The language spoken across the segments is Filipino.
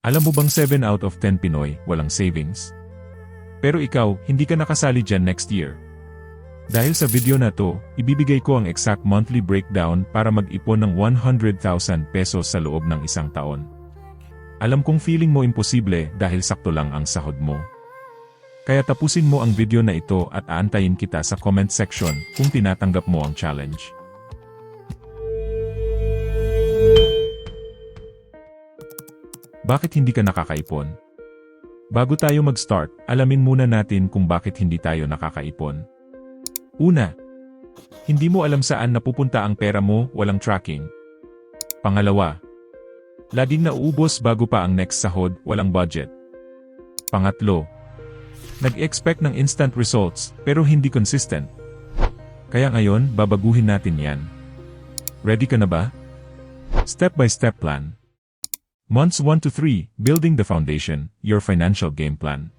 Alam mo bang 7 out of 10 Pinoy walang savings? Pero ikaw, hindi ka nakasali dyan next year. Dahil sa video na to, ibibigay ko ang exact monthly breakdown para mag-ipon ng 100,000 pesos sa loob ng isang taon. Alam kong feeling mo imposible dahil sakto lang ang sahod mo. Kaya tapusin mo ang video na ito at aantayin kita sa comment section kung tinatanggap mo ang challenge. Bakit hindi ka nakakaipon? Bago tayo mag-start, alamin muna natin kung bakit hindi tayo nakakaipon. Una, hindi mo alam saan napupunta ang pera mo, walang tracking. Pangalawa, laging nauubos bago pa ang next sahod, walang budget. Pangatlo, nag-expect ng instant results pero hindi consistent. Kaya ngayon, babaguhin natin yan. Ready ka na ba? Step-by-step plan. Months 1 to 3, Building the Foundation, Your Financial Game Plan.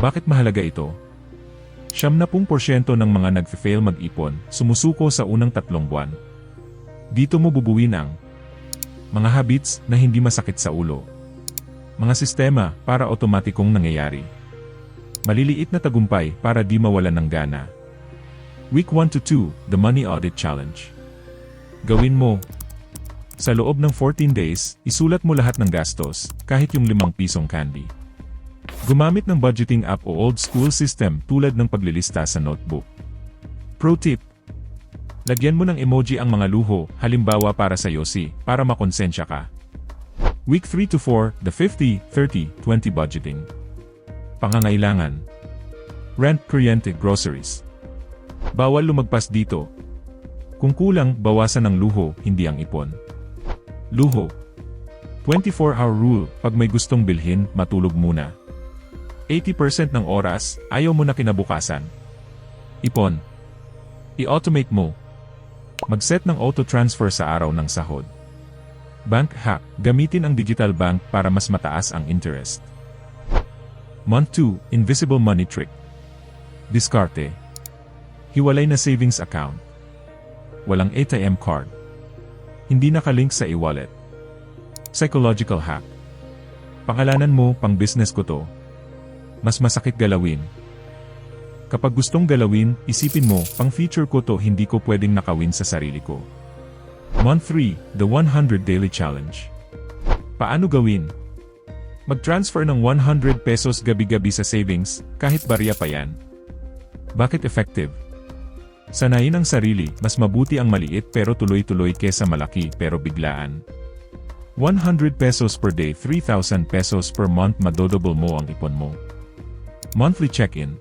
Bakit mahalaga ito? Siyam na pung porsyento ng mga nag-fail mag-ipon, sumusuko sa unang tatlong buwan. Dito mo bubuin ang mga habits na hindi masakit sa ulo. Mga sistema para otomatikong nangyayari. Maliliit na tagumpay para di mawalan ng gana. Week 1 to 2, The Money Audit Challenge. Gawin mo, sa loob ng 14 days, isulat mo lahat ng gastos, kahit yung limang pisong candy. Gumamit ng budgeting app o old school system tulad ng paglilista sa notebook. Pro tip. Lagyan mo ng emoji ang mga luho, halimbawa para sa Yossi, para makonsensya ka. Week 3 to 4, the 50, 30, 20 budgeting. Pangangailangan. Rent, kuryente, groceries. Bawal lumagpas dito. Kung kulang, bawasan ng luho, hindi ang ipon. Luho. 24-hour rule, pag may gustong bilhin, matulog muna. 80% ng oras, ayaw mo na kinabukasan. Ipon. I-automate mo. Mag-set ng auto-transfer sa araw ng sahod. Bank hack, gamitin ang digital bank para mas mataas ang interest. Month 2, Invisible Money Trick. Diskarte. Hiwalay na savings account. Walang ATM card. Hindi nakalink sa e-wallet. Psychological hack. Pangalanan mo, pang business ko to. Mas masakit galawin. Kapag gustong galawin, isipin mo, pang feature ko to hindi ko pwedeng nakawin sa sarili ko. Month 3, The 100 Daily Challenge. Paano gawin? Mag-transfer ng 100 pesos gabi-gabi sa savings, kahit barya pa yan. Bakit effective? Sanayin ang sarili, mas mabuti ang maliit pero tuloy-tuloy kesa malaki pero biglaan. 100 pesos per day 3,000 pesos per month madodouble mo ang ipon mo. Monthly check-in.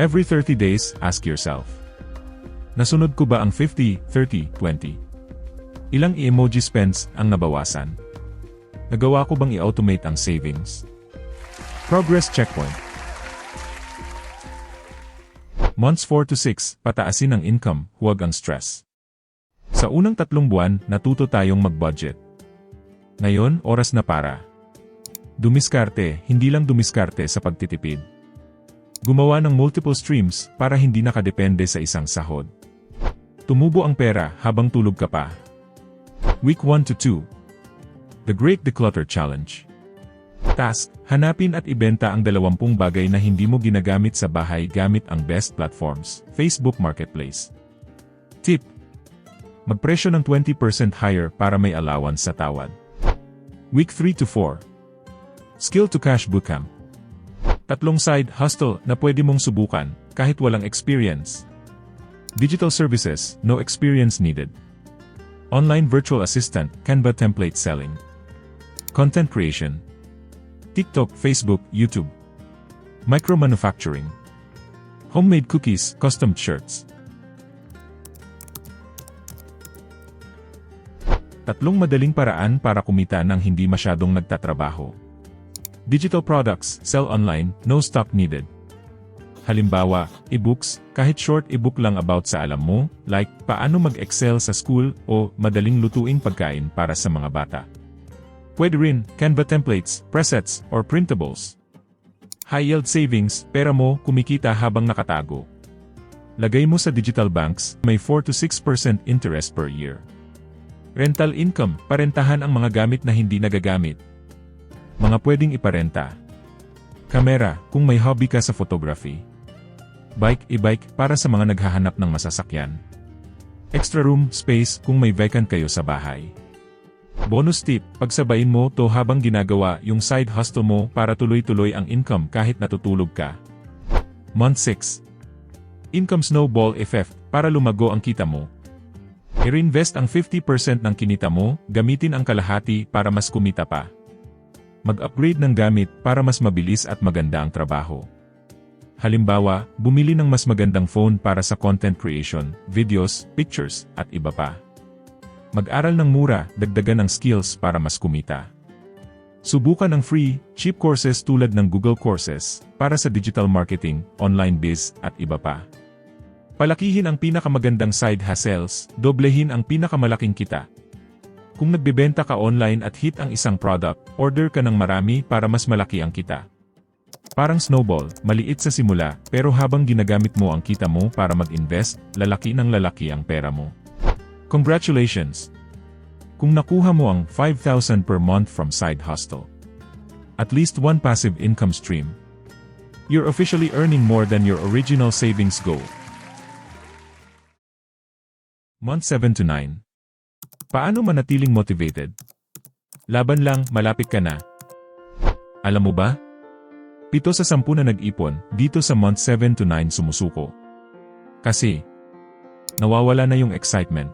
Every 30 days, ask yourself. Nasunod ko ba ang 50, 30, 20? Ilang emoji spends ang nabawasan? Nagawa ko bang i-automate ang savings? Progress checkpoint. Months 4 to 6, pataasin ang income, huwag ang stress. Sa unang tatlong buwan, natuto tayong mag-budget. Ngayon, oras na para. Dumiskarte, hindi lang dumiskarte sa pagtitipid. Gumawa ng multiple streams para hindi nakadepende sa isang sahod. Tumubo ang pera habang tulog ka pa. Week 1 to 2. The Great Declutter Challenge. Task, hanapin at ibenta ang 20 bagay na hindi mo ginagamit sa bahay gamit ang best platforms, Facebook Marketplace. Tip. Magpresyo ng 20% higher para may allowance sa tawad. Week 3 to 4. Skill to Cash Bootcamp. Tatlong side hustle na pwede mong subukan kahit walang experience. Digital services, no experience needed. Online virtual assistant, Canva template selling. Content creation, TikTok, Facebook, YouTube. Micro-manufacturing. Homemade cookies, custom shirts. Tatlong madaling paraan para kumita ng hindi masyadong nagtatrabaho. Digital products, sell online, no stock needed. Halimbawa, e-books, kahit short e-book lang about sa alam mo, like paano mag-excel sa school o madaling lutuing pagkain para sa mga bata. Pwede rin, Canva templates, presets, or printables. High-yield savings, pera mo kumikita habang nakatago. Lagay mo sa digital banks, may 4 to 6% interest per year. Rental income, parentahan ang mga gamit na hindi nagagamit. mga pwedeng iparenta. Kamera, kung may hobby ka sa photography. Bike, e-bike, para sa mga naghahanap ng masasakyan. Extra room, space, kung may vacant kayo sa bahay. Bonus tip, pagsabayin mo to habang ginagawa yung side hustle mo para tuloy-tuloy ang income kahit natutulog ka. Month 6. Income Snowball Effect, para lumago ang kita mo. I-reinvest ang 50% ng kinita mo, gamitin ang kalahati para mas kumita pa. Mag-upgrade ng gamit para mas mabilis at maganda ang trabaho. Halimbawa, bumili ng mas magandang phone para sa content creation, videos, pictures, at iba pa. Mag-aral ng mura, dagdagan ng skills para mas kumita. Subukan ang free, cheap courses tulad ng Google Courses para sa digital marketing, online biz, at iba pa. Palakihin ang pinakamagandang side hustles, doblehin ang pinakamalaking kita. Kung nagbebenta ka online at hit ang isang product, order ka ng marami para mas malaki ang kita. Parang snowball, maliit sa simula, pero habang ginagamit mo ang kita mo para mag-invest, lalaki ng lalaki ang pera mo. Congratulations! Kung nakuha mo ang 5,000 per month from side hustle, at least one passive income stream, you're officially earning more than your original savings goal. Month 7 to 9. Paano manatiling motivated? Laban lang, malapit ka na. Alam mo ba? Pito sa sampu na nag-ipon, dito sa month 7 to 9 sumusuko. Kasi, nawawala na yung excitement.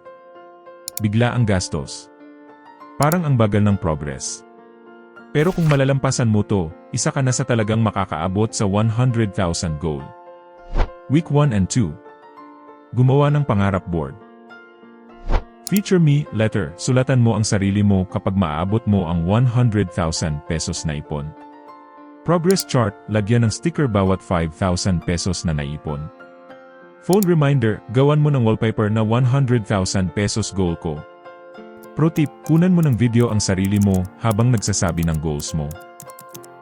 Bigla ang gastos. Parang ang bagal ng progress. Pero kung malalampasan mo to, isa ka na sa talagang makakaabot sa 100,000 goal. Week 1 and 2. Gumawa ng pangarap board. Feature me, letter, sulatan mo ang sarili mo kapag maaabot mo ang 100,000 pesos na ipon. Progress chart, lagyan ng sticker bawat 5,000 pesos na naipon. Phone reminder, gawan mo ng wallpaper na 100,000 pesos goal ko. Pro tip, kunan mo ng video ang sarili mo habang nagsasabi ng goals mo.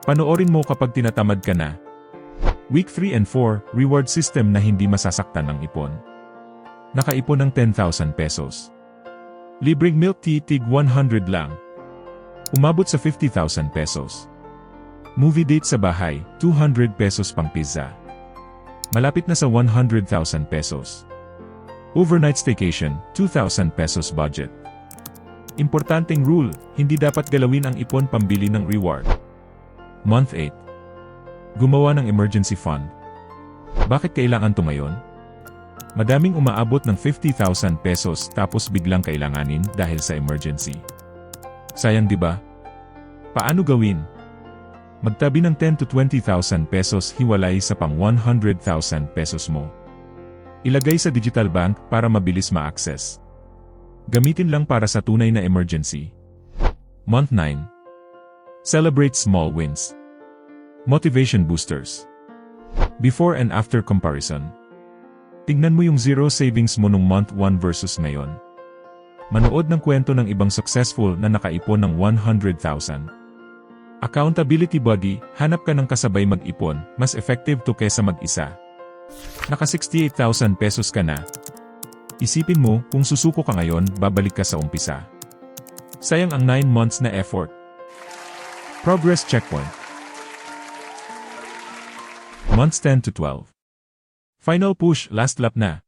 Panoorin mo kapag tinatamad ka na. Week 3 and 4, reward system na hindi masasaktan ng ipon. Nakaipon ng 10,000 pesos. Libreng milk tea tig 100 lang. Umabot sa 50,000 pesos. Movie date sa bahay, 200 pesos pang pizza. Malapit na sa 100,000 pesos. Overnight staycation, 2,000 pesos budget. Importanteng rule, hindi dapat galawin ang ipon pambili ng reward. Month 8. Gumawa ng emergency fund. Bakit kailangan to ngayon? Madaming umaabot ng 50,000 pesos tapos biglang kailanganin dahil sa emergency. Sayang 'di ba? Paano gawin? Magtabi ng 10 to 20,000 pesos hiwalay sa pang 100,000 pesos mo. Ilagay sa digital bank para mabilis ma-access. Gamitin lang para sa tunay na emergency. Month 9. Celebrate small wins. Motivation boosters. Before and after comparison. Tingnan mo yung zero savings mo nung month 1 versus ngayon. Manood ng kwento ng ibang successful na nakaipon ng 100,000. Accountability Buddy, hanap ka ng kasabay mag-ipon, mas effective to kesa mag-isa. Naka 68,000 pesos ka na. Isipin mo, kung susuko ka ngayon, babalik ka sa umpisa. Sayang ang 9 months na effort. Progress Checkpoint Months 10 to 12 Final push, last lap na.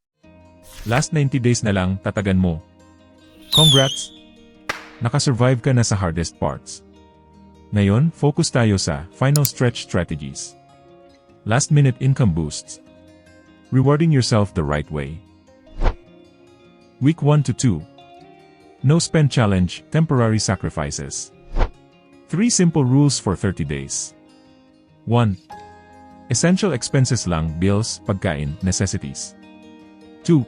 Last 90 days na lang, tatagan mo. Congrats! Nakasurvive ka na sa hardest parts. Ngayon, focus tayo sa final stretch strategies. Last minute income boosts. Rewarding yourself the right way. Week 1 to 2. No spend challenge, temporary sacrifices. 3 simple rules for 30 days. 1. Essential expenses lang, bills, pagkain, necessities. 2.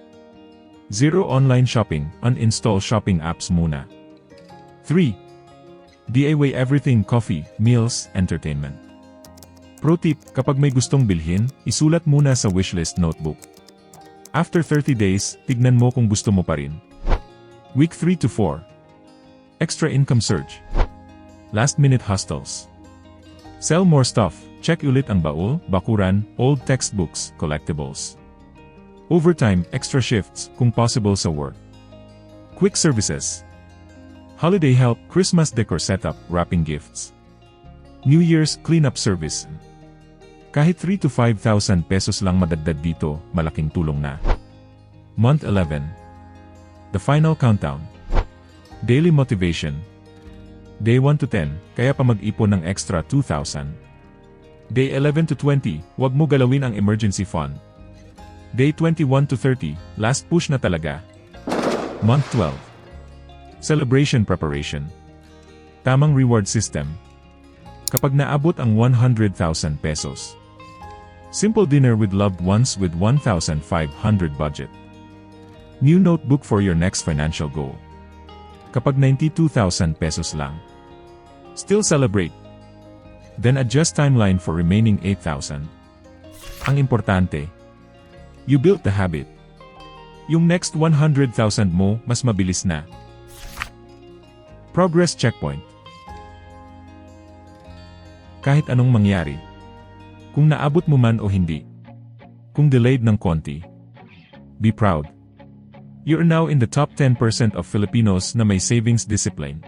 Zero online shopping, uninstall shopping apps muna. 3. DIY everything coffee, meals, entertainment. Pro tip, kapag may gustong bilhin, isulat muna sa wishlist notebook. After 30 days, tignan mo kung gusto mo pa rin. Week 3 to 4. Extra income surge. Last minute hustles. Sell more stuff, check ulit ang baul, bakuran, old textbooks, collectibles. Overtime, extra shifts, kung possible sa work. Quick services. Holiday help, Christmas decor setup, wrapping gifts. New Year's cleanup service. Kahit 3 to 5,000 pesos lang madagdag dito, malaking tulong na. Month 11. The final countdown. Daily motivation. Day 1 to 10, kaya pa mag-ipon ng extra 2,000. Day 11 to 20, wag mo galawin ang emergency fund. Day 21 to 30, last push na talaga. Month 12. Celebration preparation. Tamang reward system. Kapag naabot ang 100,000 pesos. Simple dinner with loved ones with 1,500 budget. New notebook for your next financial goal. Kapag 92,000 pesos lang. Still celebrate. Then adjust timeline for remaining 8,000. Ang importante, you built the habit. Yung next 100,000 mo, mas mabilis na. Progress checkpoint. Kahit anong mangyari. Kung naabot mo man o hindi. Kung delayed ng konti. Be proud. You're now in the top 10% of Filipinos na may savings discipline.